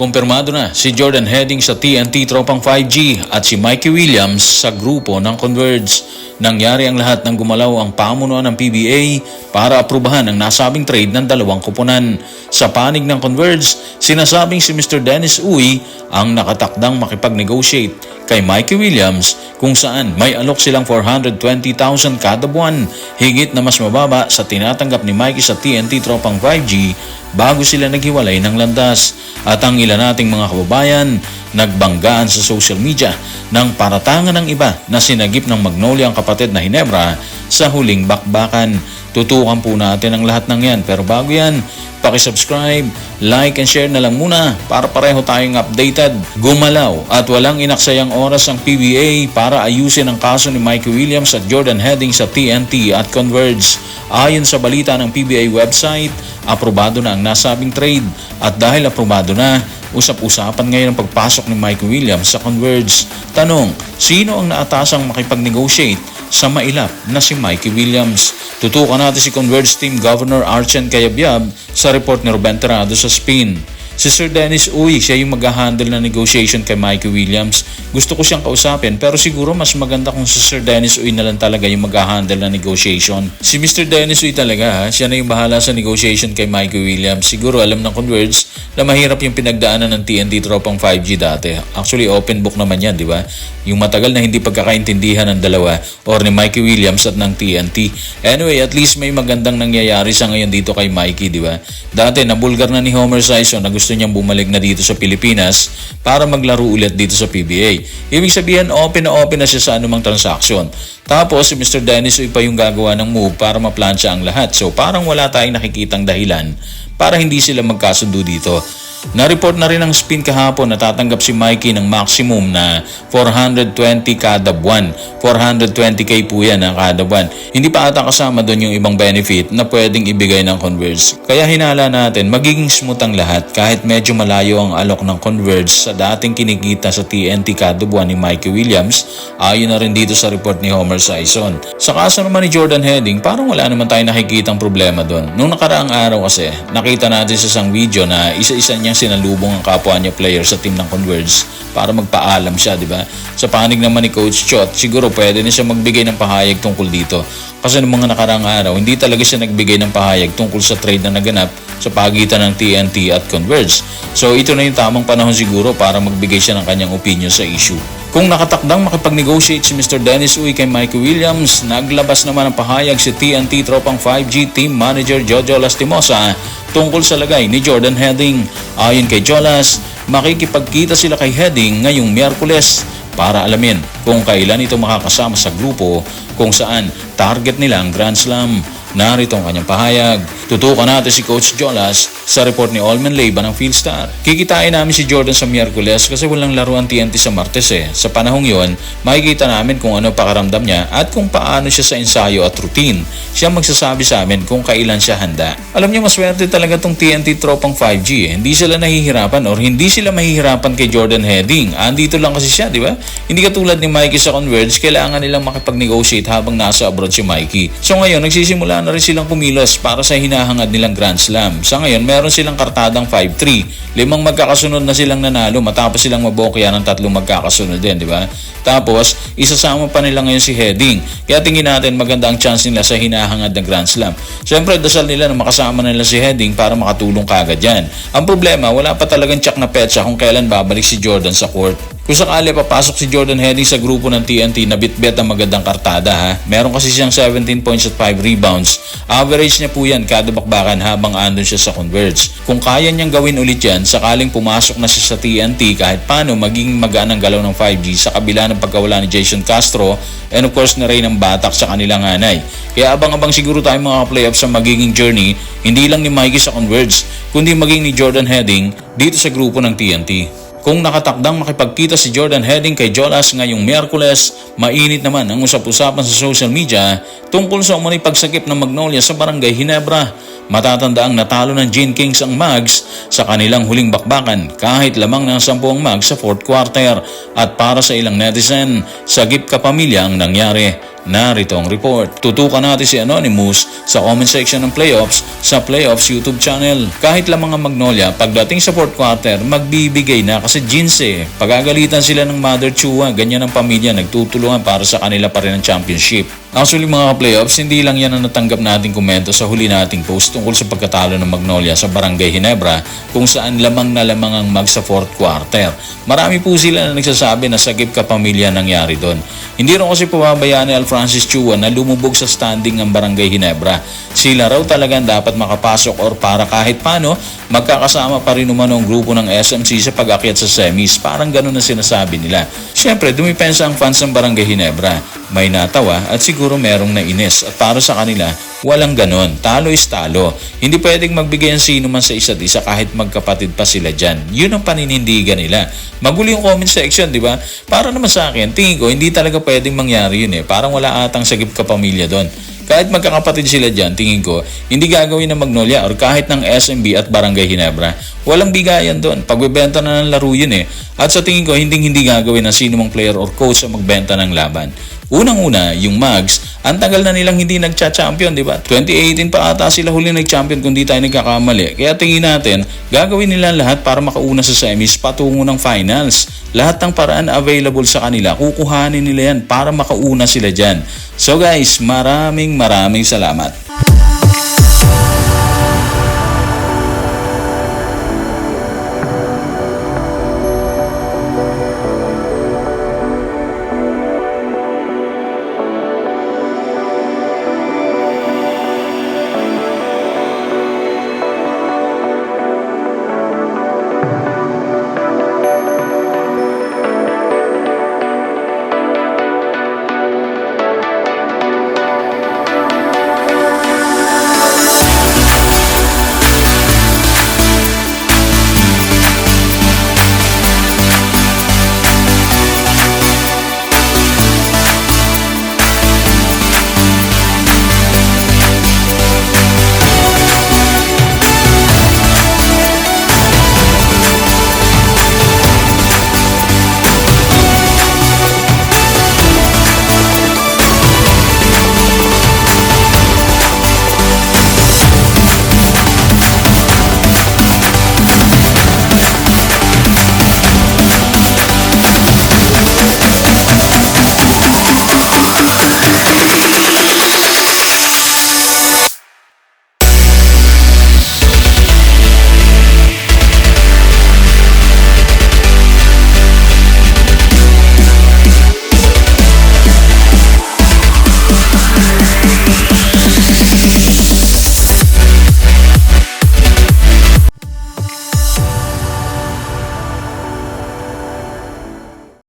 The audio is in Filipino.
Kumpirmado na si Jordan Heading sa TNT Tropang 5G at si Mikey Williams sa grupo ng Converge. Nangyari ang lahat ng gumalaw ang pamunuan ng PBA para aprubahan ang nasabing trade ng dalawang kupunan. Sa panig ng Converge, sinasabing si Mr. Dennis Uy ang nakatakdang makipag-negotiate kay Mikey Williams kung saan may alok silang 420,000 kada buwan, higit na mas mababa sa tinatanggap ni Mikey sa TNT Tropang 5G bago sila naghiwalay ng landas. At ang ilan nating mga kababayan nagbanggaan sa social media ng paratangan ng iba na sinagip ng Magnolia ang kapatid na Hinebra sa huling bakbakan. Tutukan po natin ang lahat ng yan pero bago yan, Pakisubscribe, like and share na lang muna para pareho tayong updated. Gumalaw at walang inaksayang oras ang PBA para ayusin ang kaso ni Mikey Williams at Jordan Heading sa TNT at Converge. Ayon sa balita ng PBA website, aprobado na ang nasabing trade at dahil aprobado na, usap-usapan ngayon ang pagpasok ni Mike Williams sa Converge. Tanong, sino ang naatasang makipag-negotiate sa mailap na si Mikey Williams? Tutukan natin si Converge Team Governor Archen Cayabyab sa report ni Ruben Terrado sa Spin. Si Sir Dennis Uy, siya yung mag-handle na negotiation kay Mikey Williams. Gusto ko siyang kausapin pero siguro mas maganda kung si Sir Dennis Uy na lang talaga yung mag-handle na negotiation. Si Mr. Dennis Uy talaga ha, siya na yung bahala sa negotiation kay Mikey Williams. Siguro alam ng Converge na mahirap yung pinagdaanan ng TNT tropang 5G dati. Actually open book naman yan, di ba? Yung matagal na hindi pagkakaintindihan ng dalawa or ni Mikey Williams at ng TNT. Anyway, at least may magandang nangyayari sa ngayon dito kay Mikey, di ba? Dati nabulgar na ni Homer Sison na gusto niyang bumalik na dito sa Pilipinas para maglaro ulit dito sa PBA. Ibig sabihin, open na open na siya sa anumang transaksyon. Tapos si Mr. Dennis Uy pa yung gagawa ng move para maplansya ang lahat. So parang wala tayong nakikitang dahilan para hindi sila magkasundo dito. Na-report na rin ang spin kahapon na tatanggap si Mikey ng maximum na 420 kada buwan. 420k po yan ang kada buwan. Hindi pa ata kasama doon yung ibang benefit na pwedeng ibigay ng Converge. Kaya hinala natin magiging smooth ang lahat kahit medyo malayo ang alok ng Converge sa dating kinikita sa TNT kada buwan ni Mikey Williams ayon na rin dito sa report ni Homer Sison. Sa kaso naman ni Jordan Heading parang wala naman tayo nakikitang problema doon. Nung nakaraang araw kasi nakita natin sa isang video na isa-isa niyang sinalubong ang kapwa niya player sa team ng Converge para magpaalam siya, di ba? Sa panig naman ni Coach Chot, siguro pwede na siya magbigay ng pahayag tungkol dito. Kasi noong mga nakaraang araw, hindi talaga siya nagbigay ng pahayag tungkol sa trade na naganap sa pagitan ng TNT at Converge. So ito na yung tamang panahon siguro para magbigay siya ng kanyang opinion sa issue. Kung nakatakdang makipag-negotiate si Mr. Dennis Uy kay Mikey Williams, naglabas naman ng pahayag si TNT Tropang 5G Team Manager Jojo Lastimosa tungkol sa lagay ni Jordan Heading. Ayon kay Jolas, makikipagkita sila kay Heading ngayong Miyerkules para alamin kung kailan ito makakasama sa grupo kung saan target nila ang Grand Slam. Narito ang kanyang pahayag. Tutukan natin si Coach Jolas sa report ni Olman Leyva ng Philstar. Kikitain namin si Jordan sa Miyerkules kasi walang laruan TNT sa Martes eh. Sa panahong yon, makikita namin kung ano pakaramdam niya at kung paano siya sa ensayo at routine. Siya magsasabi sa amin kung kailan siya handa. Alam niyo, maswerte talaga tong TNT tropang 5G eh. Hindi sila nahihirapan or hindi sila mahihirapan kay Jordan Heading. Andito lang kasi siya, di ba? Hindi katulad ni Mikey sa Converge, kailangan nilang makipag-negotiate habang nasa abroad si Mikey. So ngayon, nagsisimula na rin silang kumilos para sa hinahangad nilang Grand Slam. Sa ngayon, meron silang kartadang 5-3. Limang magkakasunod na silang nanalo matapos silang mabokya ng tatlong magkakasunod din, di ba? Tapos, isasama pa nila ngayon si Heading. Kaya tingin natin maganda ang chance nila sa hinahangad ng Grand Slam. Siyempre, dasal nila na makasama nila si Heading para makatulong kagad yan. Ang problema, wala pa talagang check na petsa kung kailan babalik si Jordan sa court. Kung sakali papasok si Jordan Heading sa grupo ng TNT na bitbit ang magandang kartada ha. Meron kasi siyang 17 points at 5 rebounds. Average niya po yan kada bakbakan habang andun siya sa Converge. Kung kaya niyang gawin ulit yan, sakaling pumasok na siya sa TNT kahit paano maging magaan ang galaw ng 5G sa kabila ng pagkawala ni Jason Castro and of course na rin ang batak sa kanilang hanay. Kaya abang-abang siguro tayo mga playoffs sa magiging journey, hindi lang ni Mikey sa Converge, kundi maging ni Jordan Heading dito sa grupo ng TNT. Kung nakatakdang makipagkita si Jordan Heading kay Jonas ngayong Miyerkules, mainit naman ang usap-usapan sa social media tungkol sa umano'y pagsakip ng Magnolia sa Barangay Hinebra. Matatanda ang natalo ng Gene Kings ang Mags sa kanilang huling bakbakan kahit lamang ng 10 ang Mags sa fourth quarter at para sa ilang netizen, sagip kapamilya ang nangyari. Narito ang report. Tutukan natin si Anonymous sa comment section ng playoffs sa Playoffs YouTube channel. Kahit lamang ang Magnolia, pagdating sa fourth quarter, magbibigay na kasi jeans eh. Pagagalitan sila ng Mother Chua, ganyan ang pamilya, nagtutulungan para sa kanila pa rin ang championship. Actually mga playoffs, hindi lang yan ang natanggap nating komento sa huli nating post tungkol sa pagkatalo ng Magnolia sa Barangay Hinebra kung saan lamang na lamang ang mag sa fourth quarter. Marami po sila na nagsasabi na sagip ka pamilya nangyari doon. Hindi rin kasi pababayaan ni Al Francis Chua na lumubog sa standing ng Barangay Hinebra. Sila raw talagang dapat makapasok or para kahit paano magkakasama pa rin umano ang grupo ng SMC sa pag-akyat sa semis. Parang ganun na sinasabi nila. Siyempre, dumipensa ang fans ng Barangay Hinebra. May natawa at siguro merong nainis at para sa kanila, walang ganon. Talo is talo. Hindi pwedeng magbigay ang sino man sa isa't isa kahit magkapatid pa sila dyan. Yun ang paninindigan nila. Magulo yung comment section, di ba? Para naman sa akin, tingin ko, hindi talaga pwedeng mangyari yun eh. Parang wala atang sagip kapamilya doon. Kahit magkakapatid sila dyan, tingin ko, hindi gagawin ng Magnolia or kahit ng SMB at Barangay Hinebra. Walang bigayan doon. Pagbebenta na ng laro yun eh. At sa tingin ko, hindi hindi gagawin ng sino mang player or coach sa magbenta ng laban. Unang-una, yung Mags, ang tagal na nilang hindi nagcha-champion, di ba? 2018 pa ata sila huli nag-champion kung di tayo nagkakamali. Kaya tingin natin, gagawin nila lahat para makauna sa semis patungo ng finals. Lahat ng paraan available sa kanila, kukuhanin nila yan para makauna sila dyan. So guys, maraming maraming salamat.